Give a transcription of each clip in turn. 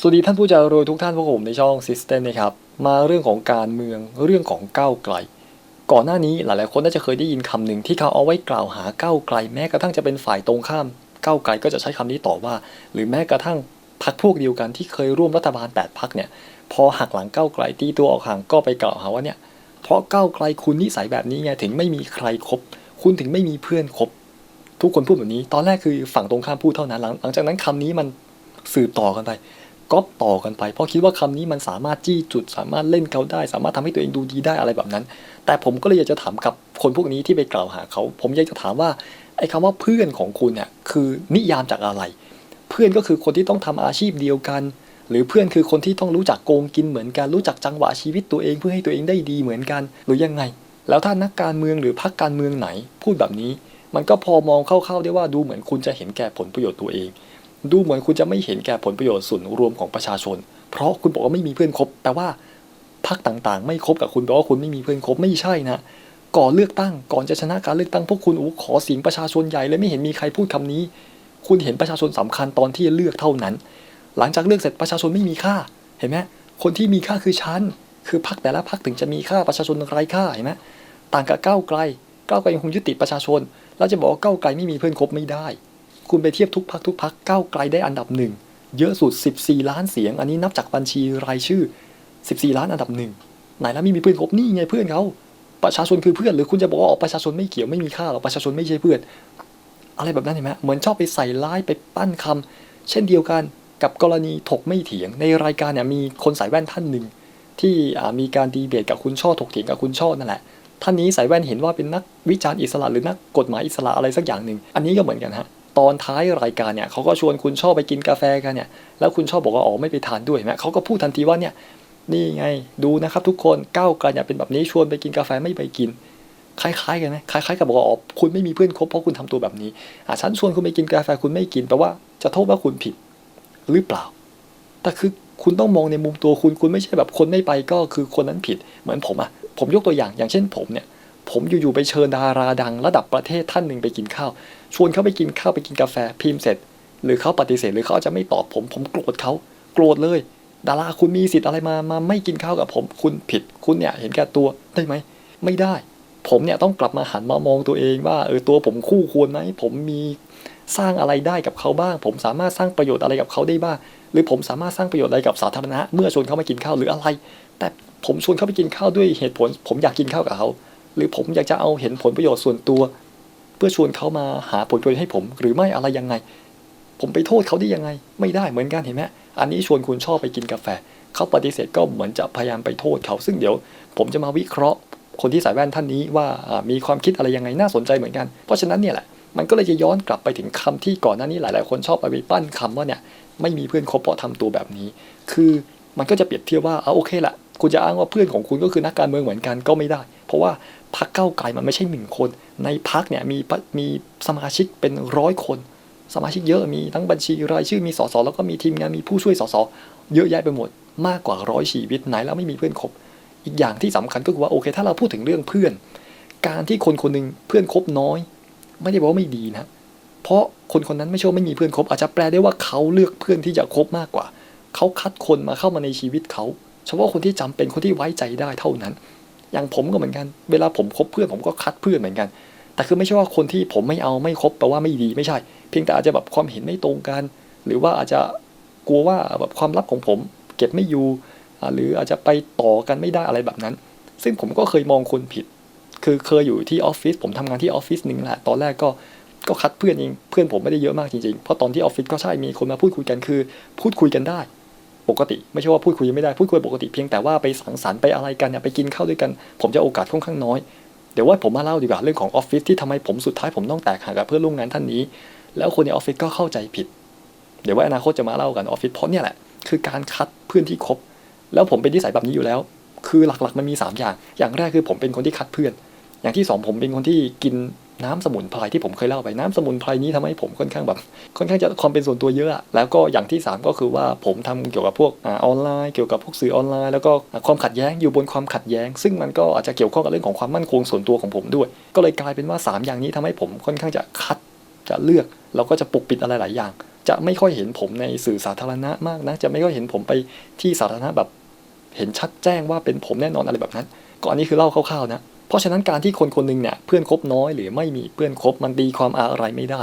สวัสดีท่านผู้ใจรวยทุกท่านพวกผมในช่อง System นะครับ มาเรื่องของการเมืองเรื่องของก้าวไกล ก่อนหน้านี้หลายๆคนน่าจะเคยได้ยินคำหนึ่งที่เขาเอาไว้กล่าวหาก้าวไกล แม้กระทั่งจะเป็นฝ่ายตรงข้ามก้าวไกลก็จะใช้คำนี้ต่อว่า หรือแม้กระทั่งพรรคพวกเดียวกันที่เคยร่วมรัฐบาล 8พรรคเนี่ยพอหักหลังก้าวไกลตีตัวออกห่างก็ไปกล่าวหาว่าเนี่ยเพราะก้าวไกลคุณนิสัยแบบนี้ไงถึงไม่มีใครคบคุณถึงไม่มีเพื่อนคบทุกคนพูดแบบนี้ ตอนแรกคือฝั่งตรงข้ามพูดเท่านั้นหลังหลังจากนั้นคำนี้มันสืบต่อกันไป ก๊อปต่อกันไป เพราะคิดว่าคำนี้มันสามารถจี้จุด สามารถเล่นเขาได้ สามารถทำให้ตัวเองดูดีได้อะไรแบบนั้น แต่ผมก็เลยอยากจะถามกับคนพวกนี้ที่ไปกล่าวหาเขา ผมอยากจะถามว่าไอ้คำว่าเพื่อนของคุณเนี่ยคือนิยามจากอะไร เพื่อนก็คือคนที่ต้องทำอาชีพเดียวกัน หรือเพื่อนคือคนที่ต้องรู้จักโกงกินเหมือนกันรู้จักจังหวะชีวิตตัวเองเพื่อให้ตัวเองได้ดีเหมือนกัน หรือยังไง แล้วถ้านักการเมืองหรือพรรคการเมืองไหน พูดแบบนี้ มันก็พอมองเข้าๆได้ว่าดูเหมือนคุณจะเห็นแก่ผลประโยชน์ตัวเอง ดูเหมือนคุณจะไม่เห็นแก่ผลประโยชน์ส่วนรวมของประชาชน เพราะคุณบอกว่าไม่มีเพื่อนคบแปลว่าพรรคต่างๆ ไม่คบกับคุณแปลว่าคุณไม่มีเพื่อนคบไม่ใช่นะก่อนเลือกตั้งก่อนจะชนะการเลือกตั้งพวกคุณโอ้ขอเสียงประชาชนใหญ่เลยไม่เห็นมีใครพูดคำนี้ คุณเห็นประชาชนสำคัญตอนที่เลือกเท่านั้น หลังจากเลือกเสร็จประชาชนไม่มีค่า เห็นไหมคนที่มีค่าคือฉันคือพรรคแต่ละพรรคถึงจะมีค่าประชาชนไร้ค่าเห็นไหมต่างกับก้าวไกลก้าวไกลยังคงยึดติดประชาชน แล้วจะบอกว่าก้าวไกลไม่มีเพื่อนคบไม่ได้ คุณไปเทียบทุกพักทุกพักก้าวไกลได้อันดับหนึ่งเยอะสุด 14 ล้านเสียง อันนี้นับจากบัญชีรายชื่อ 14 ล้านอันดับหนึ่งไหนแล้วม่มีเพื่อนคบนี่ไงเพื่อนเขาประชาชนคือเพื่อนหรือคุณจะบอกว่าประชาชนไม่เกี่ยวไม่มีค่าหรอกประชาชนไม่ใช่เพื่อน อะไรแบบนั้นเห็นไหมเหมือนชอบไปใส่ร้ายไปปั้นคำเช่นเดียวกันกับกรณีถกไม่เถียง ในรายการเนี่ยมีคนใส่แว่นท่านหนึ่งที่มีการดีเบตกับคุณช่อถกเถียงกับคุณช่อนั่นแหละท่านนี้ใส่แว่นเห็นว่าเป็นนักวิจารณ์อิสระหรือนักกฎหมายอิสระอะไรสักอย่างหนึ่งอันนี้ก็เหมือนกันฮะ ตอนท้ายรายการเนี่ยเขาก็ชวนคุณช่อไปกินกาแฟกันเนี่ยแล้วคุณชอบบอกว่าอ๋อไม่ไปทานด้วยเห็นไหมเขาก็พูดทันทีว่าเนี่ยนี่ไงดูนะครับทุกคนก้าวไกลเนี่ยเป็นแบบนี้ชวนไปกินกาแฟไม่ไปกิน คล้ายๆกันไหมคล้ายๆกับบอกว่าอ๋อคุณไม่มีเพื่อนคบเพราะคุณทำตัวแบบนี้อะฉันชวนคุณไปกินกาแฟคุณไม่กินแปลว่าจะโทษว่าคุณผิดหรือเปล่า แต่คือคุณต้องมองในมุมตัวคุณคุณไม่ใช่แบบคนไม่ไปก็คือคนนั้นผิดเหมือนผมอะผมยกตัวอย่างอย่างเช่นผมเนี่ย ผมอยู่ๆไปเชิญดาราดัง ระดับประเทศท่านหนึ่งไปกินข้าว ชวนเขาไปกินข้าวไปกินกาแฟพิมพ์เสร็จ หรือเขาปฏิเสธหรือเขาจจะไม่ตอบผม ผมโกรธเขาโกรธเลย ดาราคุณมีสิทธิ์อะไรมามาไม่กินข้าวกับผม คุณผิดคุณเนี่ยเห็นแก่ตัวได้ไหมไม่ได้ ผมเนี่ยต้องกลับมาหันมามองตัวเองว่าเออตัวผมคู่ควรไหมผมมีสร้างอะไรได้กับเขาบ้าง ผมสามารถสร้างประโยชน์อะไรกับเขาได้บ้าง หรือผมสามารถสร้างประโยชน์อะไรกับสาธารณะ เมื่อชวนเขามากินข้าวหรืออะไร แต่ผมชวนเขาไปกินข้าวด้วยเหตุผล ผมอยากกินข้าวกับเขา หรือผมอยากจะเอาเห็นผลประโยชน์ส่วนตัว เพื่อชวนเขามาหาผลประโยชน์ให้ผม หรือไม่อะไรยังไง ผมไปโทษเขาได้ยังไง ไม่ได้เหมือนกันเห็นไหมอันนี้ชวนคุณชอบไปกินกาแฟ เขาปฏิเสธก็เหมือนจะพยายามไปโทษเขาซึ่งเดี๋ยว ผมจะมาวิเคราะห์ คนที่ใส่แว่นท่านนี้ว่ามีความคิดอะไรยังไงน่าสนใจเหมือนกัน เพราะฉะนั้นเนี่ยแหละมันก็เลยจะย้อนกลับไปถึงคำที่ก่อนหน้านี้หลาย ๆ คนชอบเอาไปปั้นคำว่าเนี่ยไม่มีเพื่อนคบเพราะทำตัวแบบนี้ คือมันก็จะเปรียบเทียบว่าเอาโอเคละ คุณจะอ้างว่าเพื่อนของคุณก็คือนักการเมืองเหมือนกันก็ไม่ได้ เพราะว่าพรรคเก้าไกลมันไม่ใช่หนึ่งคน ในพรรคเนี่ยมีมีสมาชิกเป็นร้อยคน สมาชิกเยอะมีทั้งบัญชีรายชื่อมีสสแล้วก็มีทีมงานมีผู้ช่วยสสเยอะแยะไปหมดมากกว่าร้อยชีวิตไหนแล้วไม่มีเพื่อนคบ อีกอย่างที่สำคัญก็คือว่าโอเค ถ้าเราพูดถึงเรื่องเพื่อน การที่คนคนหนึ่งเพื่อนคบน้อย ไม่ได้บอกว่าไม่ดีนะ เพราะคนคนนั้นไม่ใช่วไม่มีเพื่อนคบอาจจะแปลได้ว่าเขาเลือกเพื่อนที่จะคบมากกว่า เขาคัดคนมาเข้ามาในชีวิตเขา เฉพาะคนที่จำเป็นคนที่ไว้ใจได้เท่านั้น อย่างผมก็เหมือนกัน เวลาผมคบเพื่อนผมก็คัดเพื่อนเหมือนกัน แต่คือไม่ใช่ว่าคนที่ผมไม่เอาไม่คบแปลว่าไม่ดีไม่ใช่ เพียงแต่อาจจะแบบความเห็นไม่ตรงกัน หรือว่าอาจจะกลัวว่าแบบความลับของผม เก็บไม่อยู่ หรืออาจจะไปต่อกันไม่ได้อะไรแบบนั้น ซึ่งผมก็เคยมองคนผิด คือเคยอยู่ที่ออฟฟิศผมทำงานที่ออฟฟิศหนึ่งแหละ ตอนแรกก็ก็คัดเพื่อนเองเพื่อนผมไม่ได้เยอะมากจริงๆ เพราะตอนที่ออฟฟิศก็ใช่มีคนมาพูดคุยกันคือ พูดคุยกันได้ ปกติ ไม่ใช่ว่าพูดคุยไม่ได้พูดคุยปกติเพียงแต่ว่าไปสังสรรค์ไปอะไรกันเนี่ยไปกินข้าวด้วยกัน ผมจะโอกาสค่อนข้างน้อย เดี๋ยวว่าผมมาเล่าดีกว่าเรื่องของออฟฟิศที่ทำไมผมสุดท้ายผมต้องแตกหักกับเพื่อนร่วมงานท่านนี้ แล้วคนในออฟฟิศก็เข้าใจผิด เดี๋ยวว่าอนาคตจะมาเล่ากันออฟฟิศเพราะเนี่ยแหละคือการคัดเพื่อนที่คบแล้วผมเป็นนิสัยแบบนี้อยู่แล้ว คือหลักๆมันมี 3 อย่าง อย่างแรกคือผมเป็นคนที่คัดเพื่อน อย่างที่ 2 ผมเป็นคนที่กิน น้ำสมุนไพรที่ผมเคยเล่าไปน้ำสมุนไพรนี้ทำให้ผมค่อนข้างแบบค่อนข้างจะความเป็นส่วนตัวเยอะแล้วก็อย่างที่ 3 ก็คือว่าผมทำเกี่ยวกับพวกออนไลน์เกี่ยวกับพวกสื่อออนไลน์แล้วก็ความขัดแย้งอยู่บนความขัดแย้ง ซึ่งมันก็อาจจะเกี่ยวข้องกับเรื่องของความมั่นคงส่วนตัวของผมด้วย ก็เลยกลายเป็นว่า 3 อย่างนี้ทำให้ผมค่อนข้างจะคัดจะเลือกแล้วก็จะปกปิดอะไรหลายอย่าง จะไม่ค่อยเห็นผมในสื่อสาธารณะมากนะจะไม่ค่อยเห็นผมไปที่สาธารณะแบบ เห็นชัดแจ้งว่าเป็นผมแน่นอนอะไรแบบนั้นก่อนนี้คือเล่าคร่าวๆนะ เพราะฉะนั้นการที่คนคนหนึงเนี่ยเพื่อนคบน้อยหรือไม่มีเพื่อนคบมันตีความอะไรไม่ได้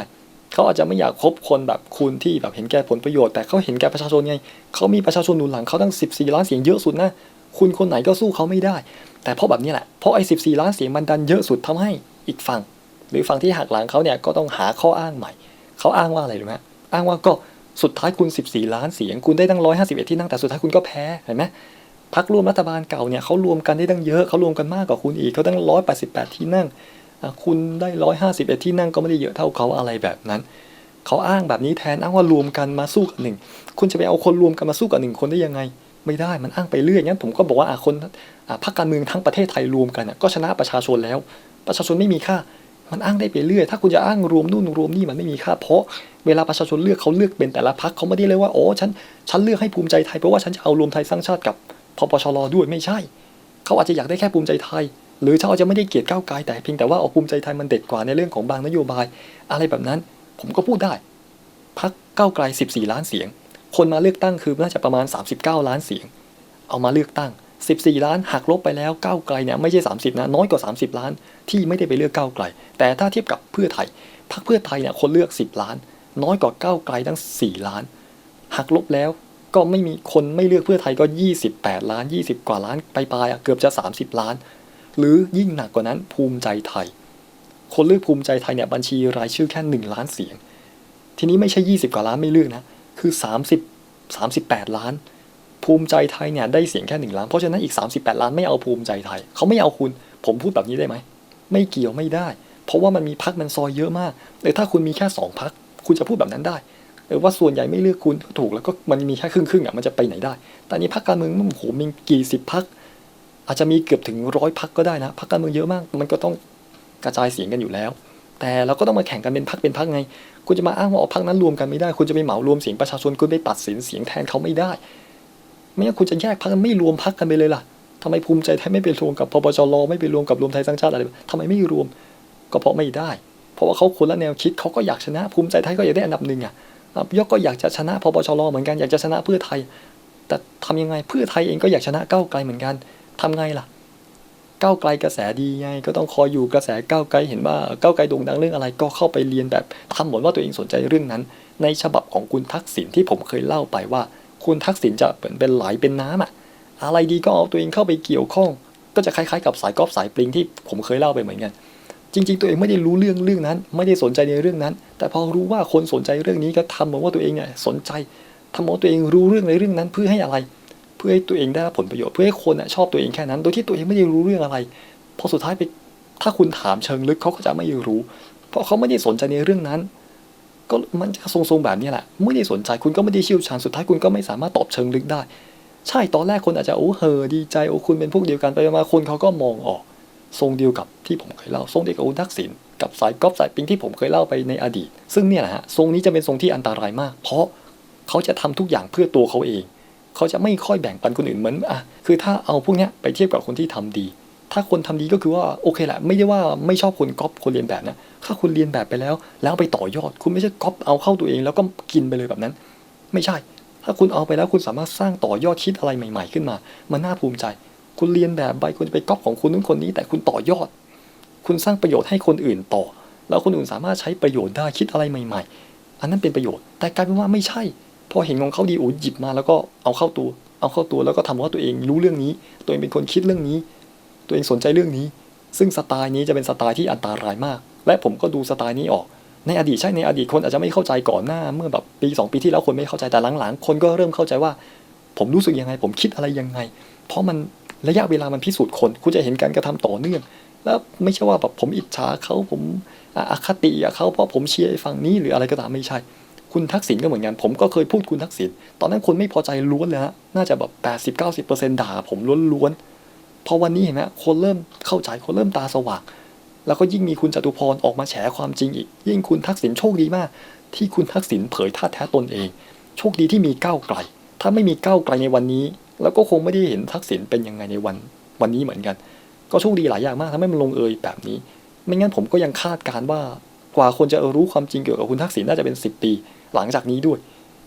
เขาอาจจะไม่อยากคบคนแบบคุณที่แบบเห็นแก่ผลประโยชน์แต่เขาเห็นแก่ประชาชนไงเขามีประชาชนหนุนหลังเขาตั้ง 14 ล้านเสียงเยอะสุดนะคุณคนไหนก็สู้เขาไม่ได้ แต่เพราะแบบนี้แหละเพราะไอ้14ล้านเสียงมันดันเยอะสุดทำให้อีกฝั่ง หรือฝั่งที่หักหลังเขาเนี่ยก็ต้องหาข้ออ้างใหม่เขาอ้างว่าอะไรรู้ไหมอ้างว่าก็สุดท้ายคุณ 14 ล้านเสียง คุณได้ตั้ง151 ที่นั่งแต่สุดท้ายคุณก็แพ้เห็นไหม พักร่วมรัฐบาลเก่าเนี่ยเขารวมกันได้ตั้งเยอะเขารวมกันมากกว่าคุณอีกเขาตั้ง188ที่นั่งคุณได้151ที่นั่งก็ไม่ได้เยอะเท่าเขาอะไรแบบนั้นเขาอ้างแบบนี้แทนอ้างว่ารวมกันมาสู้กับหนึ่งคุณจะไปเอาคนรวมกันมาสู้กับหนึ่งคนได้ยังไง ไม่ได้มันอ้างไปเรื่อยงั้นผมก็บอกว่าอะคนอะพรรคการเมืองทั้งประเทศไทยรวมกันอะก็ชนะประชาชนแล้ว ประชาชนไม่มีค่ามันอ้างได้ไปเรื่อย ถ้าคุณจะอ้างรวมนู่นรวมนี่มันไม่มีค่า เพราะเวลาประชาชนเลือกเขาเลือกเป็นแต่ละพรรคเขาไม่ได้เลยว่าโอ้ฉันฉันเลือกให้ภูมิใจไทยเพราะว่าฉันจะเอารวมไทยสร้างชาติกับ พปชรด้วยไม่ใช่ เขาอาจจะอยากได้แค่ภูมิใจไทย หรือเขาอาจจะไม่ได้เกลียดก้าวไกลแต่เพียงแต่ว่าเอาภูมิใจไทยมันเด็ดกว่าในเรื่องของบางนโยบาย อะไรแบบนั้น ผมก็พูดได้พักก้าวไกล 14 ล้านเสียง คนมาเลือกตั้งคือน่าจะประมาณ 39 ล้านเสียง เอามาเลือกตั้ง 14 ล้านหักลบไปแล้วก้าวไกลเนี่ยไม่ใช่ 30 นะน้อยกว่า 30 ล้าน ที่ไม่ได้ไปเลือกก้าวไกล แต่ถ้าเทียบกับเพื่อไทยพรรคเพื่อไทยเนี่ยคนเลือก 10 ล้าน น้อยกว่าก้าวไกลตั้ง 4 ล้านหักลบแล้ว ก็ไม่มีคนไม่เลือกเพื่อไทยก็ 28 ล้าน 20 กว่าล้านไปลายเกือบจะ 30 ล้าน หรือยิ่งหนักกว่านั้นภูมิใจไทย คนเลือกภูมิใจไทยเนี่ยบัญชีรายชื่อแค่ 1 ล้านเสียง ทีนี้ไม่ใช่ 20 กว่าล้านไม่เลือกนะ คือ 30 38 ล้าน ภูมิใจไทยเนี่ยได้เสียงแค่หนึ่งล้าน เพราะฉะนั้นอีก 38 ล้านไม่เอาภูมิใจไทย เขาไม่เอาคุณ ผมพูดแบบนี้ได้ไหม ไม่เกี่ยวไม่ได้ เพราะว่ามันมีพักมันซอยเยอะมากแต่ถ้าคุณมีแค่สองพักคุณจะพูดแบบนั้นได้ เออว่าส่วนใหญ่ไม่เลือกคุณถูกแล้วก็มันมีแค่ครึ่งครึ่งอะมันจะไปไหนได้ แต่นี้พักการเมืองมันโหมีกี่สิบพักอาจจะมีเกือบถึงร้อยพักก็ได้นะพักการเมืองเยอะมาก มันก็ต้องกระจายเสียงกันอยู่แล้ว แต่เราก็ต้องมาแข่งกันเป็นพักเป็นพักไง คุณจะมาอ้างว่าเอาพักนั้นรวมกันไม่ได้ คุณจะไปเหมารวมเสียงประชาชนคุณไปตัดสินเสียงแทนเขาไม่ได้ ไม่งั้นคุณจะแยกพักกันไม่รวมพักกันไปเลยล่ะทำไมภูมิใจไทยไม่ไปรวมกับพปชรไม่ไปรวมกับรวมไทยสร้างชาติอะไรทำไมไม่รวม ก็เพราะไม่ได้ เพราะว่าเขาคนละแนวคิดเขาก็อยากชนะภูมิใจไทยก็อยากได้อันดับหนึ่งอะ ยกก็อยากจะชนะพปชรเหมือนกันอยากจะชนะเพื่อไทย แต่ทำยังไงเพื่อไทยเองก็อยากชนะก้าวไกลเหมือนกันทำไงล่ะก้าวไกลกระแสดีไง ก็ต้องคอยอยู่กระแสก้าวไกลเห็นว่าก้าวไกลโด่งดังเรื่องอะไรก็เข้าไปเรียนแบบทำเหมือนว่าตัวเองสนใจเรื่องนั้น ในฉบับของคุณทักษิณที่ผมเคยเล่าไปว่า คุณทักษิณจะเหมือนเป็นไหลเป็นน้ำอะอะไรดีก็เอาตัวเองเข้าไปเกี่ยวข้อง ก็จะคล้ายๆกับสายกอล์ฟสายปลิงที่ผมเคยเล่าไปเหมือนกัน จริง ๆ ตัวเองไม่ได้รู้เรื่องเรื่องนั้น ไม่ได้สนใจในเรื่องนั้น แต่พอรู้ว่าคนสนใจเรื่องนี้ก็ทำเหมือนว่าตัวเองเนี่ยสนใจทำเหมือนว่าตัวเองรู้เรื่องในเรื่องนั้นเพื่อให้อะไร เพื่อให้ตัวเองได้รับผลประโยชน์เพื่อให้คนชอบตัวเองแค่นั้น โดยที่ตัวเองไม่ได้รู้เรื่องอะไรพอสุดท้ายไปถ้าคุณถามเชิงลึกเขาก็จะไม่รู้ เพราะเขาไม่ได้สนใจในเรื่องนั้น ก็มันจะทรงๆแบบนี้แหละไม่ได้สนใจคุณก็ไม่ได้เชี่ยวชาญสุดท้ายคุณก็ไม่สามารถตอบเชิงลึกได้ ใช่ตอนแรกคนอาจจะโอ้เฮอดีใจโอ้คุณเป็นพวกเดียวกันไปมาคนเขาก็มองออก ทรงเดียวกับที่ผมเคยเล่าทรงเดียวกับอุทักษิณกับสายกอล์ฟสายปิงที่ผมเคยเล่าไปในอดีต ซึ่งเนี่ยนะฮะทรงนี้จะเป็นทรงที่อันตรายมาก เพราะเขาจะทำทุกอย่างเพื่อตัวเขาเอง เขาจะไม่ค่อยแบ่งปันคนอื่นเหมือนอะคือถ้าเอาพวกเนี้ยไปเทียบกับคนที่ทำดี ถ้าคนทำดีก็คือว่าโอเคแหละไม่ได้ว่าไม่ชอบคนก๊อปคนเรียนแบบนะถ้าคุณเรียนแบบไปแล้ว แล้วไปต่อยอด คุณไม่ใช่ก๊อปเอาเข้าตัวเอง แล้วก็กินไปเลยแบบนั้น ไม่ใช่ ถ้าคุณเอาไปแล้วคุณสามารถสร้างต่อยอดคิดอะไรใหม่ ๆ ขึ้นมา มันน่าภูมิใจ คุณเรียนแบบไปคุณจะไปก๊อปของคนนู้นคนนี้ แต่คุณต่อยอด คุณสร้างประโยชน์ให้คนอื่นต่อ แล้วคนอื่นสามารถใช้ประโยชน์ได้คิดอะไรใหม่ ๆ อันนั้นเป็นประโยชน์ แต่กลายเป็นว่าไม่ใช่ พอเห็นของเขาดีโอ้หยิบมาแล้วก็เอาเข้าตัว เอาเข้าตัวแล้วก็ทำว่าตัวเองรู้เรื่องนี้ ตัวเองเป็นคนคิดเรื่องนี้ ตัวเองสนใจเรื่องนี้ ซึ่งสไตล์นี้จะเป็นสไตล์ที่อันตรายมาก และผมก็ดูสไตล์นี้ออกในอดีตใช่ในอดีตคนอาจจะไม่เข้าใจก่อนหน้า เมื่อแบบปีสองปีที่แล้วคนไม่เข้าใจแต่หลังๆ คนก็เริ่มเข้าใจว่า ผมรู้สึกยังไง ผมคิดอะไรยังไง เพราะมัน ระยะเวลามันพิสูจน์คน คุณจะเห็นการกระทำต่อเนื่อง แล้วไม่ใช่ว่าแบบผมอิจฉาเขาผมอคติกับเขาเพราะผมเชียร์ฝั่งนี้หรืออะไรก็ตามไม่ใช่ คุณทักษิณก็เหมือนกัน ผมก็เคยพูดคุณทักษิณตอนนั้นคนไม่พอใจล้วนเลยฮะน่าจะแบบแปดสิบเก้าสิบเปอร์เซ็นต์ด่า ผมล้วนๆพอวันนี้เห็นไหมคนเริ่มเข้าใจคนเริ่มตาสว่างแล้วก็ยิ่งมีคุณจตุพรออกมาแฉความจริงอีก ยิ่งคุณทักษิณโชคดีมาก ที่คุณทักษิณเผยท่าแท้ตนเอง โชคดีที่มีก้าวไกล ถ้าไม่มีก้าวไกลในวันนี้ แล้วก็คงไม่ได้เห็นทักษิณเป็นยังไงในวันวันนี้เหมือนกัน ก็โชคดีหลายอย่างมากทำให้มันลงเอยแบบนี้ ไม่งั้นผมก็ยังคาดการณ์ว่ากว่าคนจะรู้ความจริงเกี่ยวกับคุณทักษิณน่าจะเป็น 10 ปี หลังจากนี้ด้วย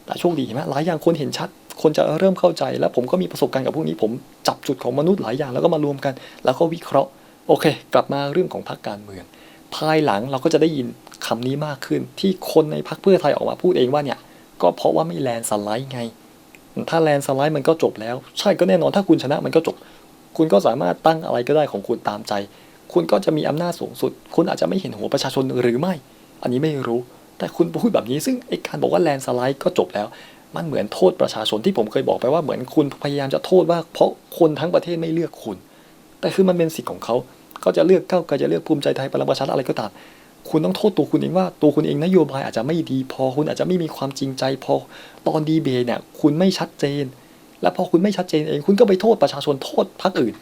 แต่โชคดีเห็นไหมหลายอย่างคนเห็นชัด คนจะเริ่มเข้าใจ และผมก็มีประสบการณ์กับพวกนี้ ผมจับจุดของมนุษย์หลายอย่างแล้วก็มารวมกัน แล้วก็วิเคราะห์ โอเค กลับมาเรื่องของพรรคการเมือง ภายหลังเราก็จะได้ยินคำนี้มากขึ้น ที่คนในพรรคเพื่อไทยออกมาพูดเองว่าเนี่ย ก็เพราะว่าไม่แลนด์สไลด์ไง ถ้าแลนสไลด์มันก็จบแล้ว ใช่ก็แน่นอนถ้าคุณชนะมันก็จบ คุณก็สามารถตั้งอะไรก็ได้ของคุณตามใจ คุณก็จะมีอำนาจสูงสุด คุณอาจจะไม่เห็นหัวประชาชนหรือไม่ อันนี้ไม่รู้ แต่คุณพูดแบบนี้ซึ่งไอการบอกว่าแลนสไลด์ก็จบแล้ว มันเหมือนโทษประชาชนที่ผมเคยบอกไปว่าเหมือนคุณพยายามจะโทษว่า เพราะคนทั้งประเทศไม่เลือกคุณ แต่คือมันเป็นสิทธิ์ของเขาเขาจะเลือกเก้าไกลจะเลือกภูมิใจไทยพลังประชารัฐอะไรก็ตาม คุณต้องโทษตัวคุณเองว่าตัวคุณเองนโยบายอาจจะไม่ดีพอคุณอาจจะไม่มีความจริงใจพอตอนดีเบตเนี่ยคุณไม่ชัดเจน และพอคุณไม่ชัดเจนเองคุณก็ไปโทษประชาชนโทษพรรคอื่น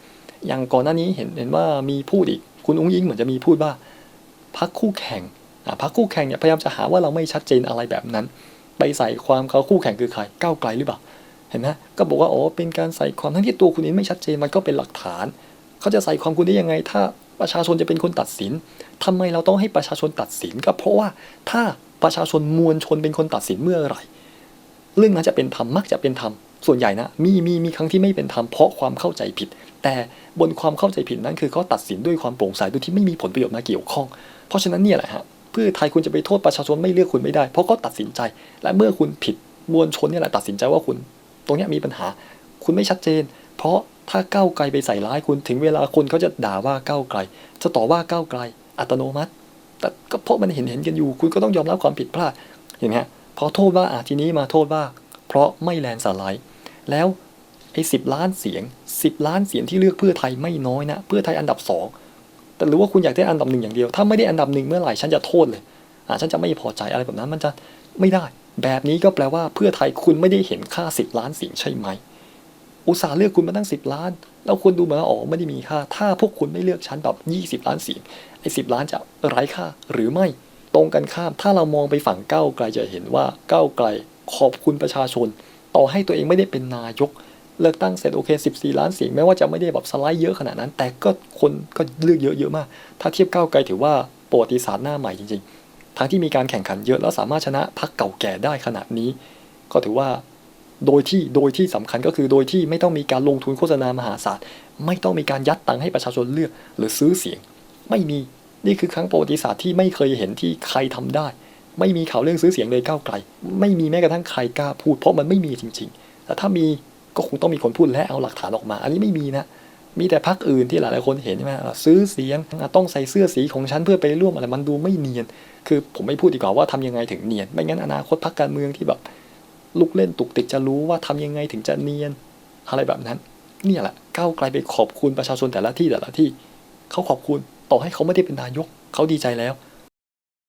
อย่างก่อนหน้านี้เห็นเห็นว่ามีพูดอีก คุณอุ้งอิงเหมือนจะมีพูดว่าพรรคคู่แข่งอะพรรคคู่แข่งเนี่ยพยายามจะหาว่าเราไม่ชัดเจนอะไรแบบนั้น ไปใส่ความเขาคู่แข่งคือใครก้าวไกลหรือเปล่าเห็นไหมก็บอกว่าอ๋อเป็นการใส่ความทั้งที่ตัวคุณเองไม่ชัดเจนมันก็เป็นหลักฐาน เขาจะใส่ความคุณได้ยังไงถ้า ประชาชนจะเป็นคนตัดสินทำไมเราต้องให้ประชาชนตัดสินก็เพราะว่าถ้าประชาชนมวลชนเป็นคนตัดสินเมื่อไหร่ เรื่องนั้นจะเป็นธรรมมักจะเป็นธรรมส่วนใหญ่นะมีมีมีครั้งที่ไม่เป็นธรรมเพราะความเข้าใจผิด แต่บนความเข้าใจผิดนั้นคือเขาตัดสินด้วยความโปร่งใสโดยที่ไม่มีผลประโยชน์มาเกี่ยวข้อง เพราะฉะนั้นเนี่ยแหละฮะเพื่อไทยคุณจะไปโทษประชาชนไม่เลือกคุณไม่ได้ เพราะเขาตัดสินใจ และเมื่อคุณผิดมวลชนเนี่ยแหละตัดสินใจว่าคุณ ตรงนี้มีปัญหา คุณไม่ชัดเจน เพราะ ถ้าก้าวไกลไปใส่ร้ายคุณถึงเวลาคนเขาจะด่าว่าก้าวไกล จะต่อว่าก้าวไกล อัตโนมัติ แต่ก็เพราะมันเห็นเห็นกันอยู่ คุณก็ต้องยอมรับความผิดพลาดเห็นไหมฮะพอโทษว่าอะทีนี้มาโทษว่า เพราะไม่แลนด์สไลด์แล้วไอ้สิบล้านเสียงสิบล้านเสียงที่เลือกเพื่อไทยไม่น้อยนะเพื่อไทยอันดับสองแต่หรือว่าคุณอยากได้อันดับหนึ่งอย่างเดียวถ้าไม่ได้อันดับหนึ่งเมื่อไหร่ฉันจะโทษเลยอะฉันจะไม่พอใจอะไรแบบนั้นมันจะไม่ได้ แบบนี้ก็แปลว่าเพื่อไทยคุณไม่ได้เห็นค่าสิบล้านเสียงใช่ไหม อุตส่าห์เลือกคุณมาตั้งสิบล้าน แล้วคุณดูเหมือนว่าอ๋อไม่ได้มีค่า ถ้าพวกคุณไม่เลือกฉันแบบยี่สิบล้านเสียงไอ้สิบล้านจะไร้ค่าหรือไม่ ตรงกันข้าม ถ้าเรามองไปฝั่งก้าวไกลจะเห็นว่าก้าวไกลขอบคุณประชาชน ต่อให้ตัวเองไม่ได้เป็นนายก เลือกตั้งเสร็จโอเค 14 ล้านเสียงแม้ว่าจะไม่ได้แบบสไลด์เยอะขนาดนั้น แต่ก็คนก็เลือกเยอะเยอะมาก ถ้าเทียบก้าวไกลถือว่าประวัติศาสตร์หน้าใหม่จริงๆทั้งที่มีการแข่งขันเยอะแล้วสามารถชนะพรรคเก่าแก่ได้ขนาดนี้ ก็ถือว่า โดยที่โดยที่สำคัญก็คือโดยที่ไม่ต้องมีการลงทุนโฆษณามหาศาลไม่ต้องมีการยัดตังค์ให้ประชาชนเลือก หรือซื้อเสียง ไม่มีนี่คือครั้งประวัติศาสตร์ที่ไม่เคยเห็นที่ใครทำได้ ไม่มีข่าวเรื่องซื้อเสียงเลยก้าวไกล ไม่มีแม้กระทั่งใครกล้าพูด เพราะมันไม่มีจริงๆแต่ถ้ามีก็คงต้องมีคนพูดและเอาหลักฐานออกมา อันนี้ไม่มีนะมีแต่พรรคอื่นที่หลายๆคนเห็นใช่ไหมซื้อเสียงต้องใส่เสื้อสีของฉันเพื่อไปร่วมอะไรมันดูไม่เนียน คือผมไม่พูดดีกว่าว่าทำยังไงถึงเนียน ไม่งั้นอนาคตพรรคการเมืองที่แบบ ลุกเล่นตุกติกจะรู้ว่าทำยังไงถึงจะเนียน อะไรแบบนั้น เนี่ยแหละก้าวไกลไปขอบคุณประชาชนแต่ละที่แต่ละที่ เขาขอบคุณต่อให้เขาไม่ได้เป็นนายก เขาดีใจแล้ว